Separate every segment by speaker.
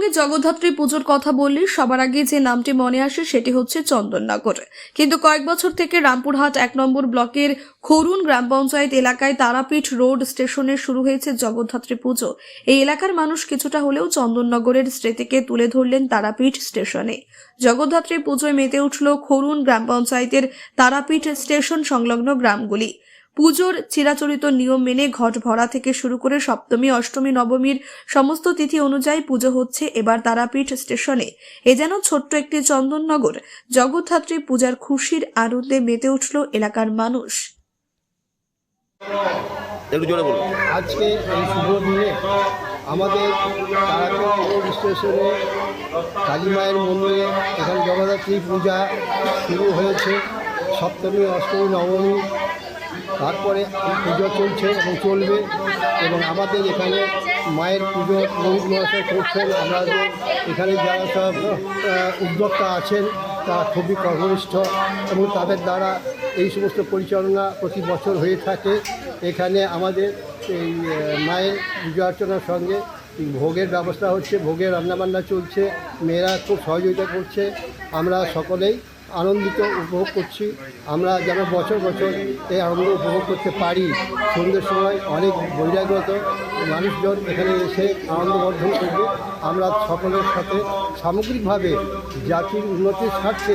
Speaker 1: পশ্চিমবঙ্গে জগদ্ধাত্রী পুজোর কথা বললে, সবার আগে যে নামটি মনে আসে সেটি হচ্ছে চন্দননগর। কিন্তু কয়েক বছর থেকে রামপুরহাট এক নম্বর ব্লকের খরুন গ্রাম পঞ্চায়েত এলাকায় তারাপীঠ রোড স্টেশনে শুরু হয়েছে জগদ্ধাত্রী পুজো। এই এলাকার মানুষ কিছুটা হলেও চন্দননগরের স্মৃতিকে তুলে ধরলেন তারাপীঠ স্টেশনে। জগদ্ধাত্রী পুজোয় মেতে উঠল খরুন গ্রাম পঞ্চায়েতের তারাপীঠ স্টেশন সংলগ্ন গ্রামগুলি। পুজোর চিরাচরিত নিয়ম মেনে ঘট ভরা থেকে শুরু করে সপ্তমী অষ্টমী নবমীর সমস্ত তিথি অনুযায়ী পুজো হচ্ছে এবার তারাপীঠ স্টেশনে। এ যেন ছোট্ট একটি চন্দননগর। জগদ্ধাত্রী পূজার খুশির আনন্দে মেতে উঠল এলাকার মানুষ।
Speaker 2: আজকে এই শুভ দিনে আমাদের তারাপীঠ স্টেশনে কালী মায়ের মন্দিরে এখানে জগদ্ধাত্রী পূজা শুরু হয়েছে। সপ্তমী অষ্টমী নবমী তারপরে পুজো চলছে এবং চলবে এবং আমাদের এখানে মায়ের পুজো মহাশয় করছেন। আমাদের এখানে যারা সব উদ্যোক্তা আছেন, তারা খুবই কর্মনিষ্ঠ এবং তাদের দ্বারা এই সমস্ত পরিচালনা প্রতি বছর হয়ে থাকে। এখানে আমাদের এই মায়ের পূজা অর্চনার সঙ্গে ভোগের ব্যবস্থা হচ্ছে, ভোগের রান্নাবান্না চলছে, মেয়েরা খুব সহযোগিতা করছে। আমরা সকলেই আনন্দিত, উপভোগ করছি। আমরা যেন বছর বছর এই আনন্দ উপভোগ করতে পারি। সন্ধ্যের সময় অনেক বহিরাগত মানুষজন এখানে এসে আনন্দ বর্ধন করবে। আমরা সকলের সাথে সামগ্রিকভাবে জাতির উন্নতির স্বার্থে,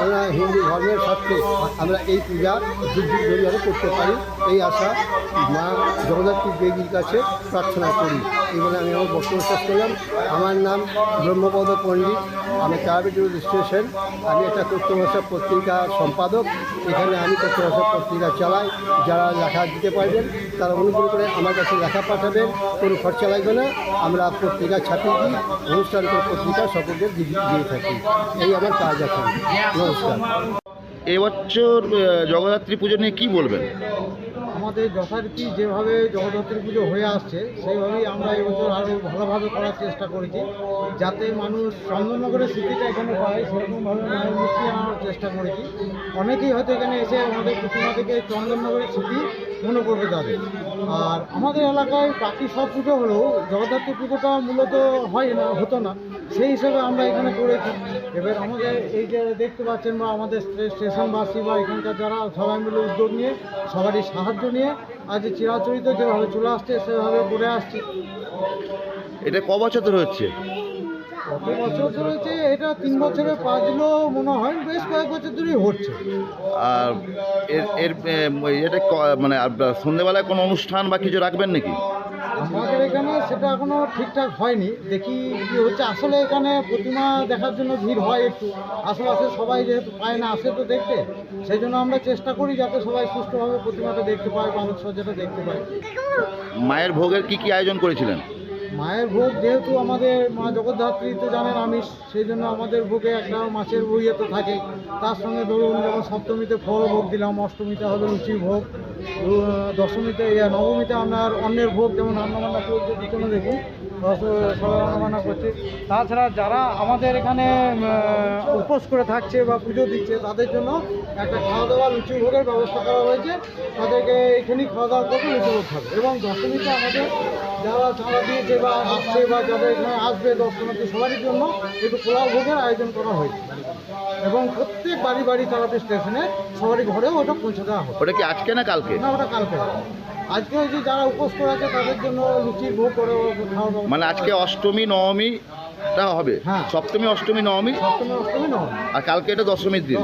Speaker 2: আমরা হিন্দু ধর্মের স্বার্থে আমরা এই পূজা ধরে করতে পারি। এই আশা মা জগদ্ধাত্রী দেবীর কাছে প্রার্থনা করি। এই বলে আমি আমার বক্তব্য শেষ করলাম। আমার নাম ব্রহ্মপদ পণ্ডিত। আমি তারাপীঠ স্টেশন। আমি একটা তথ্য ভাষা পত্রিকা সম্পাদক। এখানে আমি তথ্য ভাষা পত্রিকা চালাই। যারা লেখা দিতে পারবেন, তারা অনুগ্রহ করে আমার কাছে লেখা পাঠাবেন। কোনো খরচা লাগবে না। আমরা পত্রিকা ছাপিয়ে অনুষ্ঠান পত্রিকা সকলকে দিয়ে থাকি। এই আমার কাজ নমস্কার।
Speaker 3: এবছর জগদ্ধাত্রী পুজো নিয়ে কি বলবেন?
Speaker 2: আমাদের যথারীতি যেভাবে জগদ্ধাত্রী পুজো হয়ে আসছে, সেইভাবেই আমরা এবছর আরও ভালোভাবে করার চেষ্টা করেছি, যাতে মানুষ চন্দননগরের স্মৃতিটা এখানে পায়, সেরকমভাবে মূর্তি আনার চেষ্টা করেছি। অনেকেই হয়তো এখানে এসে আমাদের প্রতিমা থেকে চন্দননগরের স্মৃতি মনে করবে তাদের। আর আমাদের এলাকায় বাকি সব পুজো হলেও জগদ্ধাত্রী পুজোটা মূলত হয় না, হতো না। সেই হিসেবে আমরা এখানে করেছি। এবার আমাদের এই যে দেখতে পাচ্ছেন বা আমাদের স্টেশনবাসী বা এখানকার যারা সবাই মিলে উদ্যোগ নিয়ে, সবারই সাহায্য নিয়ে আজ চিরাচরিত যেভাবে চলে আসছে, সেভাবে করে আসছি।
Speaker 3: এটা ক বছর ধরে হচ্ছে?
Speaker 2: বছর ধরেছে এটা তিন বছরে পাঁচ দিনও মনে হয় বেশ কয়েক বছর ধরেই হচ্ছে।
Speaker 3: আর এর এর এটা মানে সন্ধেবেলায় কোনো অনুষ্ঠান বা কিছু রাখবেন নাকি?
Speaker 2: আমাদের এখানে সেটা এখনও ঠিকঠাক হয়নি। দেখি কি হচ্ছে আসলে এখানে প্রতিমা দেখার জন্য ভিড় হয় একটু। আশেপাশে সবাই যেহেতু পায় না আসে তো দেখতে। সেই জন্য আমরা চেষ্টা করি যাতে সবাই সুস্থভাবে প্রতিমাটা দেখতে পায় বা আলোকসজ্জাটা দেখতে পায়।
Speaker 3: মায়ের ভোগের কি কি আয়োজন করেছিলেন?
Speaker 2: মায়ের ভোগ যেহেতু আমাদের মা জগদ্ধাত্রী তো জানেন আমিষ সেই জন্য আমাদের ভোগে একটা মাছের বইয়ে তো থাকে। তার সঙ্গে ধরুন যেমন সপ্তমীতে ফল ভোগ দিলাম, অষ্টমীতে হবে লুচির ভোগ দশমীতে নবমীতে আপনার অন্যের ভোগ, যেমন রান্নাবান্না চলছে পিছনে দেখুন রান্নাবান্না করছে। তাছাড়া যারা আমাদের এখানে উপোস করে থাকছে বা পুজো দিচ্ছে, তাদের জন্য একটা খাওয়া দাওয়া লুচি ভোগের ব্যবস্থা করা হয়েছে। তাদেরকে এখানেই খাওয়া দাওয়া করবে লুচি ভোগ খাবে। এবং দশমীতে আমাদের যারা চাঁদা দিয়েছে বা আসছে বা যাদের এখানে আসবে দর্শনার্থী সবারই জন্য একটু পোলাও ভোগের আয়োজন করা হয়েছে। এবং প্রত্যেক বাড়ি বাড়ি তারাপীঠ স্টেশনে সবারই ঘরেও ওটা পৌঁছে দেওয়া হবে।
Speaker 3: ওটা কি আজকে না কালকে?
Speaker 2: না ওটা কালকে। আজকে ওই যে যারা উপোস করে আছে তাদের জন্য লুচির ভোগ করে খাওয়া
Speaker 3: মানে আজকে অষ্টমী নবমীটা হবে?
Speaker 2: হ্যাঁ।
Speaker 3: সপ্তমী অষ্টমী নবমী?
Speaker 2: সপ্তমী অষ্টমী নয়
Speaker 3: আর কালকে এটা দশমীর দিন?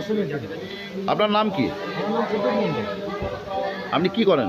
Speaker 3: আপনার নাম কি?
Speaker 2: আমার নাম
Speaker 3: আপনি কি করেন?